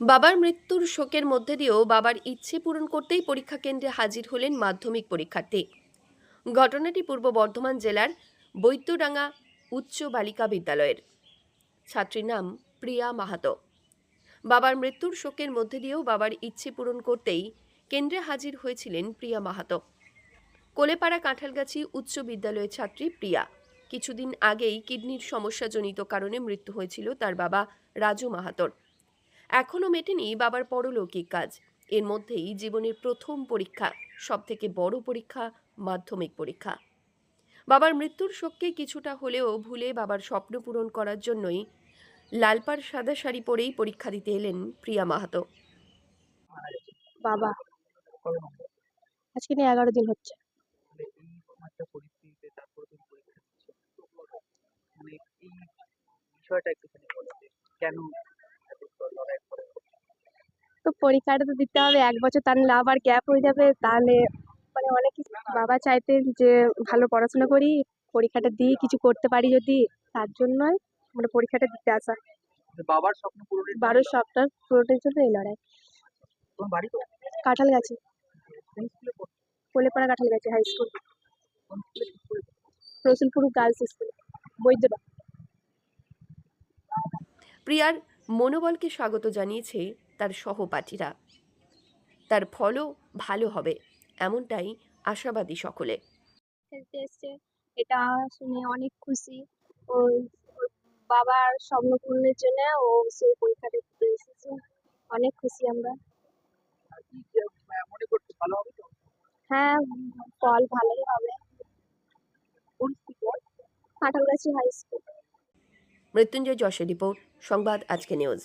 বাবার মৃত্যুর শোকের মধ্যে দিয়েও বাবার ইচ্ছে পূরণ করতেই পরীক্ষা কেন্দ্রে হাজির হলেন মাধ্যমিক পরীক্ষার্থী। ঘটনাটি পূর্ব বর্ধমান জেলার বৈদ্যডাঙ্গা উচ্চ বালিকা বিদ্যালয়ের। ছাত্রীর নাম প্রিয়া মাহাতো। বাবার মৃত্যুর শোকের মধ্যে দিয়েও বাবার ইচ্ছে পূরণ করতেই কেন্দ্রে হাজির হয়েছিলেন প্রিয়া মাহাতো। কোলেপাড়া কাঁঠালগাছি উচ্চ বিদ্যালয়ের ছাত্রী প্রিয়া। কিছুদিন আগেই কিডনির সমস্যাজনিত কারণে মৃত্যু হয়েছিল তার বাবা রাজু মাহাতোর। এখনও মেটেনি বাবার পরলৌকিক কাজ। এর মধ্যেই জীবনের প্রথম পরীক্ষা সবথেকে বড় পরীক্ষা মাধ্যমিক পরীক্ষা। বাবার মৃত্যুর শোককে কিছুটা হলেও ভুলে বাবার স্বপ্ন পূরণ করার জন্যই লালপাড় সাদা শাড়ি পরেই পরীক্ষা দিতে এলেন প্রিয়া মাহাতো। বাবা? আজকে নিয়ে এগারো দিন হচ্ছে। মানে এইরকম একটা পরিস্থিতিতে তারপরে তুমি পরীক্ষা দিচ্ছ মানে এই বিষয়টা একটুখানি বলো যে কেন এত লড়াই করে তো পরীক্ষাটা তো দিতে হবে এক বছর তার নাহলে আবার গ্যাপ হয়ে যাবে তাহলে মানে অনেক কিছু বাবা চাইতেন যে ভালো পড়াশোনা করি পরীক্ষাটা দিই কিছু করতে পারি যদি তার জন্য মানে পরীক্ষাটা দিতে আসা। বাবার স্বপ্ন পূরণের জন্য? বারো সপ্তাহ পুরোটার জন্য এই লড়াই। তোমার বাড়ি তো কাঁঠাল গাছে। কোন স্কুলে পড়ো? কোলেপাড়া কাঁঠাল গাছে হাই স্কুল কোন স্কুলে ঠিক করে রসুলপুর গার্লস স্কুল বৈদ্যটা প্রিয়ার মনোবলকে স্বাগত জানিয়েছে তার সহপাঠীরা। তার ফলও ভালো হবে এমনটাই আশাবাদী সকলে। খেলতে এসছে। এটা শুনে অনেক খুশি। ও ওর বাবার স্বপ্ন পূরণের জন্য ও সেই পরীক্ষাটা দিতে এসেছে। অনেক খুশি আমরা। মনে ভালো হবে তো? হ্যাঁ ফল ভালোই হবে। কাঁঠালগাছি হাই স্কুল মৃত্যুঞ্জয় যশের রিপোর্ট সংবাদ আজকে নিউজ